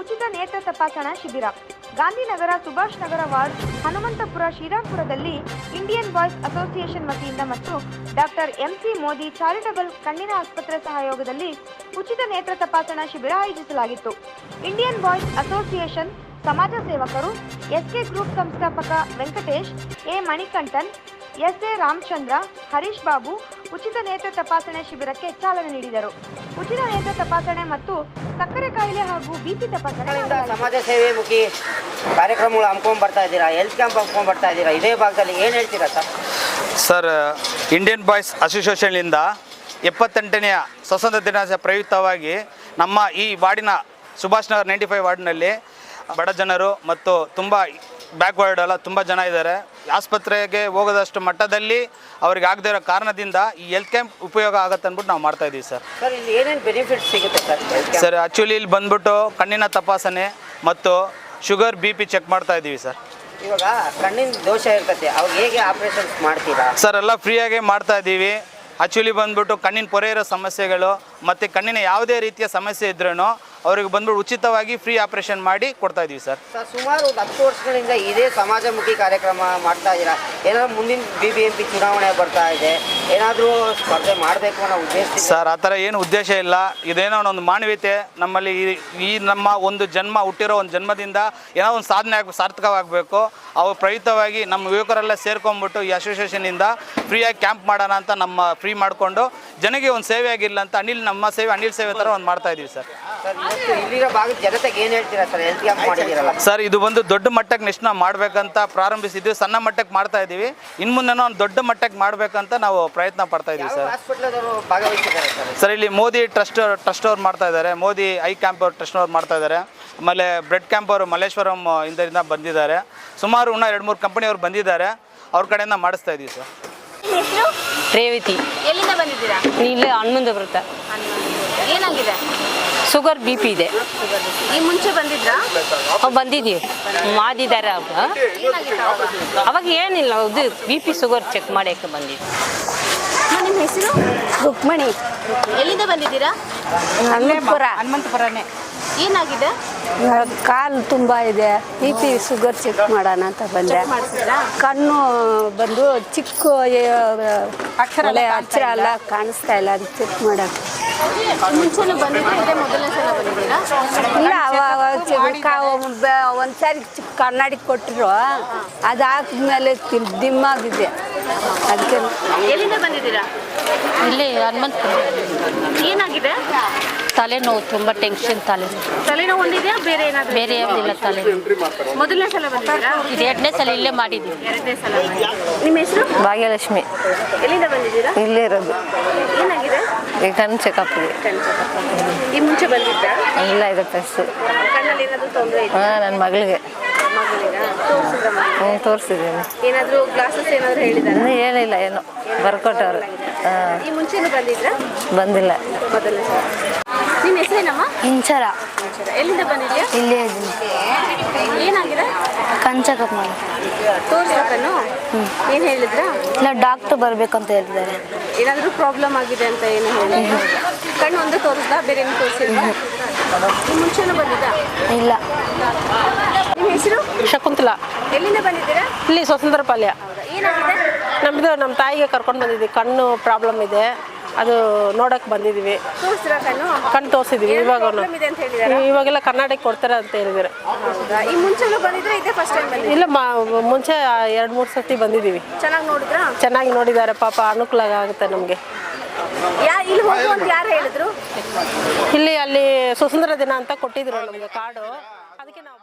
ಉಚಿತ ನೇತ್ರ ತಪಾಸಣಾ ಶಿಬಿರ. ಗಾಂಧಿನಗರ ಸುಭಾಷ್ ನಗರ ವಾರ್ಡ್ ಹನುಮಂತಪುರ ಶ್ರೀರಾಮ್ಪುರದಲ್ಲಿ ಇಂಡಿಯನ್ ಬಾಯ್ಸ್ ಅಸೋಸಿಯೇಷನ್ ವತಿಯಿಂದ ಮತ್ತು ಡಾಕ್ಟರ್ ಎಂಸಿ ಮೋದಿ ಚಾರಿಟಬಲ್ ಕಣ್ಣಿನ ಆಸ್ಪತ್ರೆ ಸಹಯೋಗದಲ್ಲಿ ಉಚಿತ ನೇತ್ರ ತಪಾಸಣಾ ಶಿಬಿರ ಆಯೋಜಿಸಲಾಗಿತ್ತು. ಇಂಡಿಯನ್ ಬಾಯ್ಸ್ ಅಸೋಸಿಯೇಷನ್ ಸಮಾಜ ಸೇವಕರು, ಎಸ್ಕೆ ಗ್ರೂಪ್ ಸಂಸ್ಥಾಪಕ Venkatesh, A Manikantan S A Ramachandra Harish Babu ಉಚಿತ ನೇತ್ರ ತಪಾಸಣೆ ಶಿಬಿರಕ್ಕೆ ಚಾಲನೆ ನೀಡಿದರು. ಉಚಿತ ನೇತ್ರ ತಪಾಸಣೆ ಮತ್ತು ಸಕ್ಕರೆ ಕಾಯಿಲೆ ಹಾಗೂ ಬಿಪಿ ತಪಾಸಣೆ ಸಮಾಜ ಸೇವೆ ಮುಖಿ ಕಾರ್ಯಕ್ರಮಗಳು ಹಮ್ಕೊಂಡ್ ಬರ್ತಾ ಇದ್ದೀರಾ? ಹೆಲ್ತ್ ಕ್ಯಾಂಪ್ ಹಮ್ಕೊಂಡ್ ಬರ್ತಾ ಇದ್ದೀರಾ? ಇದೇ ಭಾಗದಲ್ಲಿ ಏನು ಹೇಳ್ತೀರಾ ಸರ್? ಸರ್ ಇಂಡಿಯನ್ ಬಾಯ್ಸ್ ಅಸೋಸಿಯೇಷನ್ನಿಂದ ಎಪ್ಪತ್ತೆಂಟನೆಯ ಸ್ವಸಂತ ದಿನಾಚರಣೆ ಪ್ರಯುಕ್ತವಾಗಿ ನಮ್ಮ ಈ ವಾರ್ಡಿನ ಸುಭಾಷ್ ನಗರ್ ನೈಂಟಿ ಫೈವ್ ವಾರ್ಡ್ನಲ್ಲಿ ಬಡ ಜನರು ಮತ್ತು ತುಂಬ ಬ್ಯಾಕ್ವರ್ಡ್ ಎಲ್ಲ ತುಂಬ ಜನ ಇದ್ದಾರೆ. ಆಸ್ಪತ್ರೆಗೆ ಹೋಗೋದಷ್ಟು ಮಟ್ಟದಲ್ಲಿ ಅವ್ರಿಗೆ ಆಗದೇ ಇರೋ ಕಾರಣದಿಂದ ಈ ಹೆಲ್ತ್ ಕ್ಯಾಂಪ್ ಉಪಯೋಗ ಆಗುತ್ತೆ ಅಂದ್ಬಿಟ್ಟು ನಾವು ಮಾಡ್ತಾ ಇದ್ದೀವಿ ಸರ್. ಸರ್ ಇಲ್ಲಿ ಏನೇನು ಬೆನಿಫಿಟ್ ಸಿಗುತ್ತೆ ಸರ್ ಸರ್ ಆ್ಯಕ್ಚುಲಿ ಇಲ್ಲಿ ಬಂದ್ಬಿಟ್ಟು ಕಣ್ಣಿನ ತಪಾಸಣೆ ಮತ್ತು ಶುಗರ್ ಬಿ ಪಿ ಚೆಕ್ ಮಾಡ್ತಾ ಇದ್ದೀವಿ ಸರ್. ಇವಾಗ ಕಣ್ಣಿನ ದೋಷ ಇರ್ತೈತೆ ಅವಾಗ ಹೇಗೆ ಆಪರೇಷನ್ಸ್ ಮಾಡ್ತೀರಾ? ಸರ್ ಎಲ್ಲ ಫ್ರೀಯಾಗಿ ಮಾಡ್ತಾ ಇದ್ದೀವಿ ಆ್ಯಕ್ಚುಲಿ ಬಂದ್ಬಿಟ್ಟು ಕಣ್ಣಿನ ಪೊರೆ ಇರೋ ಸಮಸ್ಯೆಗಳು ಮತ್ತು ಕಣ್ಣಿನ ಯಾವುದೇ ರೀತಿಯ ಸಮಸ್ಯೆ ಇದ್ರೂ ಅವ್ರಿಗೆ ಬಂದ್ಬಿಟ್ಟು ಉಚಿತವಾಗಿ ಫ್ರೀ ಆಪರೇಷನ್ ಮಾಡಿ ಕೊಡ್ತಾ ಇದೀವಿ ಸರ್. ಸರ್ ಸುಮಾರು ಒಂದು ಹತ್ತು ವರ್ಷಗಳಿಂದ ಇದೇ ಸಮಾಜಮುಖಿ ಕಾರ್ಯಕ್ರಮ ಮಾಡ್ತಾ ಇದ್ದೀರಾ? ಏನಾದ್ರು ಮುಂದಿನ ಬಿ ಬಿ ಎಂ ಪಿ ಚುನಾವಣೆ ಬರ್ತಾ ಇದೆ ಏನಾದರೂ ಸ್ಪರ್ಧೆ ಮಾಡಬೇಕು ಅನ್ನೋ ಉದ್ದೇಶ ಸರ್ ಆ ಥರ ಏನು ಉದ್ದೇಶ ಇಲ್ಲ. ಇದೇನೋ ಒಂದು ಮಾನವೀಯತೆ ನಮ್ಮಲ್ಲಿ ಈ- ಈ ನಮ್ಮ ಒಂದು ಜನ್ಮ ಹುಟ್ಟಿರೋ ಒಂದು ಜನ್ಮದಿಂದ ಏನೋ ಒಂದು ಸಾಧನೆ ಆಗ ಸಾರ್ಥಕವಾಗಬೇಕು. ಅವು ಪ್ರಯುಕ್ತವಾಗಿ ನಮ್ಮ ಯುವಕರೆಲ್ಲ ಸೇರ್ಕೊಂಡ್ಬಿಟ್ಟು ಈ ಅಸೋಸಿಯೇಷನಿಂದ ಫ್ರೀಯಾಗಿ ಕ್ಯಾಂಪ್ ಮಾಡೋಣ ಅಂತ ನಮ್ಮ ಫ್ರೀ ಮಾಡಿಕೊಂಡು ಜನಗೆ ಒಂದು ಸೇವೆ ಆಗಿಲ್ಲ ಅಂತ ಅನಿಲ್ ನಮ್ಮ ಸೇವೆ ಅನಿಲ್ ಸೇವೆ ಥರ ಒಂದು ಮಾಡ್ತಾ ಇದ್ದೀವಿ ಸರ್. ಇಲ್ಲಿರೋ ಭಾಗದ ಜನತೆಗೆ ಏನು ಹೇಳ್ತೀರಾ ಸರ್? ಹೆಲ್ತ್ ಕ್ಯಾಂಪ್ ಮಾಡಿದ್ದೀರಲ್ಲ ಸರ್. ಇದು ಬಂದು ದೊಡ್ಡ ಮಟ್ಟಕ್ಕೆ ನೆಕ್ಸ್ಟ್ ನಾವು ಮಾಡಬೇಕಂತ ಪ್ರಾರಂಭಿಸಿದ್ವಿ. ಸಣ್ಣ ಮಟ್ಟಕ್ಕೆ ಮಾಡ್ತಾ ಇದ್ದೀವಿ. ಇನ್ನು ಮುಂದೆ ಒಂದು ದೊಡ್ಡ ಮಟ್ಟಕ್ಕೆ ಮಾಡಬೇಕಂತ ನಾವು ಪ್ರಯತ್ನ ಪಡ್ತಾ ಇದೀವಿ ಸರ್. ಹಾಸ್ಪಿಟ್ಲದವರು ಭಾಗವಹಿಸಿದ್ದಾರೆ ಸರ್? ಸರ್ ಇಲ್ಲಿ ಮೋದಿ ಟ್ರಸ್ಟ್ ಟ್ರಸ್ಟ್ ಅವ್ರು ಮಾಡ್ತಾ ಇದ್ದಾರೆ. ಮೋದಿ ಐ ಕ್ಯಾಂಪ್ ಅವ್ರು ಟ್ರಸ್ಟ್ ಅವ್ರು ಮಾಡ್ತಾ ಇದ್ದಾರೆ. ಆಮೇಲೆ ಬ್ರೆಡ್ ಕ್ಯಾಂಪ್ ಅವರು ಮಲ್ಲೇಶ್ವರಂ ಇಂದರಿಂದ ಬಂದಿದ್ದಾರೆ. ಸುಮಾರು ಇನ್ನೂ ಎರಡು ಮೂರು ಕಂಪನಿಯವ್ರು ಬಂದಿದ್ದಾರೆ. ಅವ್ರ ಕಡೆಯಿಂದ ಮಾಡಿಸ್ತಾ ಇದ್ದೀವಿ ಸರ್. ಹೆಸರು? ರೇವತಿ. ಎಲ್ಲಿಂದ ಬಂದಿದ್ದೀರಾ? ಇಲ್ಲೇ ಹನುಮಂತ ಬರುತ್ತೆ. ಏನಾಗಿದೆ? ಶುಗರ್ ಬಿ ಪಿ ಇದೆ. ಈ ಮುಂಚೆ ಬಂದಿದ್ರಾ? ಅವ್ ಬಂದಿದ್ದೀವಿ. ಮಾಡಿದ್ದಾರೆ ಅವಾಗ ಅವಾಗ ಏನಿಲ್ಲ ಇದು ಬಿ ಪಿ ಶುಗರ್ ಚೆಕ್ ಮಾಡೋಕ್ಕೆ ಬಂದಿದ್ವಿ. ನಿಮ್ಮ ಹೆಸರು? ರುಕ್ಮಣಿ. ಎಲ್ಲಿಂದ ಬಂದಿದ್ದೀರಾ? ಹನುಮಂತಪುರ. ಹನುಮಂತಪುರನೇ. ಏನಾಗಿದೆ? ಕಾಲು ತುಂಬ ಇದೆ. ಬಿ ಪಿ ಶುಗರ್ ಚೆಕ್ ಮಾಡೋಣ ಅಂತ ಬಂದೆ. ಕಣ್ಣು ಬಂದು ಚಿಕ್ಕ ಅಕ್ಷರ ಅಲ್ಲ ಕಾಣಿಸ್ತಾ ಇಲ್ಲ ಅದು ಚೆಕ್ ಮಾಡೋಕೆ ಮುಂಚೆನೂ ಬಂದಿದ್ರೆ ಇದೇ ಮೊದಲನೇ ಸಲ ಇಲ್ಲ ಒಂದ್ಸಾರಿ ಕನ್ನಡಿ ಕೊಟ್ಟರು ಅದಾದ್ಮೇಲೆ ದಿಮ್ಮಾಗಿದೆ ಅದಕ್ಕೆ ಎಲ್ಲಿಂದ ಬಂದಿದ್ದೀರಾ? ಇಲ್ಲಿ ಹನುಮಂತಪುರ ಏನಾಗಿದೆ? ತಲೆನೋವು ತುಂಬ ಟೆನ್ಷನ್ ತಲೆನೋವು ತಲೆನೋವು ಹೊಂದಿದ್ಯಾ ಬೇರೆ ಏನಾದ್ರು? ಬೇರೆ ಏನಿಲ್ಲ ತಲೆ. ಮೊದಲನೇ ಸಲ ಬಂದಿದ್ದೀರಾ? ಇದು ಎರಡನೇ ಸಲ ಇಲ್ಲೇ ಮಾಡಿದ್ದೀವಿ. ಎರಡನೇ ಸಲ. ನಿಮ್ಮ ಹೆಸರು? ಭಾಗ್ಯಲಕ್ಷ್ಮಿ. ಎಲ್ಲಿಂದ ಬಂದಿದ್ದೀರಾ? ಇಲ್ಲೇ ಇರೋದು. ಏನಾಗಿದೆ? ಈಗ ಕಣ್ಣು ಚೆಕಪ್ ಇದೆ. ಈ ಮುಂಚೆ ಬಂದಿದ್ದ? ಇಲ್ಲ ಇದೆ ಫಸ್ಟು ಕಣ್ಣಲ್ಲಿ ಏನಾದ್ರು ತೊಂದರೆ ಇದೆ ಹಾಂ ನನ್ನ ಮಗಳಿಗೆ. ಹ್ಞೂ ತೋರಿಸಿದ್ದೀನಿ ಏನಾದರೂ ಗ್ಲಾಸಸ್ ಏನಾದರೂ ಹೇಳಿದ್ದಾರೆ ಇನ್ನೂ ಏನಿಲ್ಲ ಏನು. ಬರ್ಕೊಟ್ಟವ್ರು. ಹಾಂ. ಈ ಮುಂಚೆನೂ ಬಂದಿದ್ರಾ? ಬಂದಿಲ್ಲ. ಮೊದಲನೇ ಸಲ ನಿಮ್ಮ ಹೆಸರೇನಮ್ಮ? ಇಂಚರ. ಎಲ್ಲಿಂದ ಬಂದಿದ್ಯಾ? ಇಲ್ಲೇ ಇದ್ದೀನಿ. ಏನಾಗಿದೆ? ಕನ್ಸಕಪ್ ಮಾಡಿ ತೋರಿಸ್ಬೇಕನ್ನು ಏನು ಹೇಳಿದ್ರಾ? ಇಲ್ಲ ಡಾಕ್ಟ್ರ್ ಬರಬೇಕಂತ ಹೇಳಿದ್ದಾರೆ ಏನಾದರೂ ಪ್ರಾಬ್ಲಮ್ ಆಗಿದೆ ಅಂತ ಏನು ಹೇಳಿ ಕಣ್ಣು ಒಂದು ತೋರಿಸ್ದಾ? ಬೇರೆ ಏನು ತೋರಿಸಿಲ್ವಾ? ಮುಂಚೆನೂ ಬಂದಿದ್ದ? ಇಲ್ಲ. ನಿಮ್ಮ ಹೆಸರು? ಶಕುಂತಲಾ. ಎಲ್ಲಿಂದ ಬಂದಿದ್ದೀರಾ? ಇಲ್ಲಿ ಸ್ವತಂತ್ರ ಪಾಲ್ಯ ಏನಾಗಿದೆ ನಮ್ಮದು ನಮ್ಮ ತಾಯಿಗೆ ಕರ್ಕೊಂಡು ಬಂದಿದ್ವಿ. ಕಣ್ಣು ಪ್ರಾಬ್ಲಮ್ ಇದೆ. ಅದು ನೋಡಕ್ಕೆ ಬಂದಿದ್ದೀವಿ ಕಣ್ಣು? ಕಣ್ಣು ತೋರಿಸಿದ್ವಿ. ಇವಾಗ ಪ್ರಾಬ್ಲಮ್ ಇದೆ ಅಂತ ಹೇಳಿದಾರ? ಇವಾಗೆಲ್ಲ ಕರ್ನಾಟಕ ಕೊಡ್ತಾರೆ ಅಂತ ಹೇಳಿದ್ದಾರೆ ಹೌದಾ? ಈ ಮುಂಚೆನೂ ಬಂದಿದ್ರೆ? ಇದೇ ಫಸ್ಟ್ ಟೈಮ್ ಇಲ್ಲ ಮಾ ಮುಂಚೆ ಎರಡು ಮೂರು ಸರ್ತಿ ಬಂದಿದ್ದೀವಿ. ಚೆನ್ನಾಗಿ ನೋಡಿದ್ರಾ? ಚೆನ್ನಾಗಿ ನೋಡಿದ್ದಾರೆ. ಪಾಪ ಅನುಕೂಲ ಆಗುತ್ತೆ ನಮಗೆ. ಇಲ್ಲಿ ಯಾರು ಹೇಳಿದ್ರು? ಇಲ್ಲಿ ಅಲ್ಲಿ ಸ್ವತಂತ್ರ ದಿನ ಅಂತ ಕೊಟ್ಟಿದ್ರು ನಮಗೆ ಕಾರ್ಡು. ಅದಕ್ಕೆ ನಾವು